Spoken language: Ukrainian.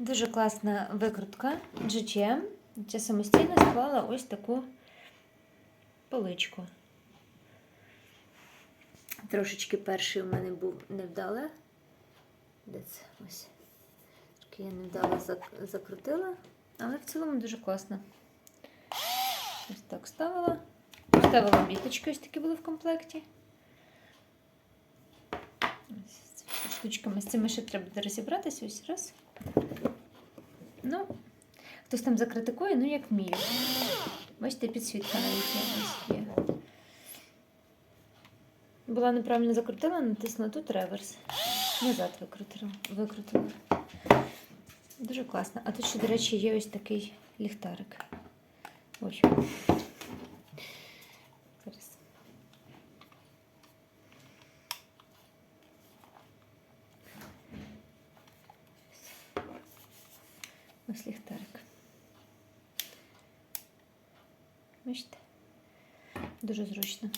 Дуже класна викрутка GGM. Я самостійно склала ось таку поличку. Трошечки перший у мене був невдале. Де це ось? Трошки я невдало закрутила, але в цілому дуже класно. Ось так ставила. Ставила біточки, ось такі були в комплекті. Ось з штучками. З цими ще треба розібратися ось раз. Ну, хтось там закритикує, ну як вміє. Бачите, підсвітка навіть ось є. Була неправильно закрутила, натиснула тут реверс. Назад викрутила. викрутила. Дуже класно. А тут ще, до речі, є ось такий ліхтарик. Ой. Ось ліхтарик. Бачите? Дуже зручно.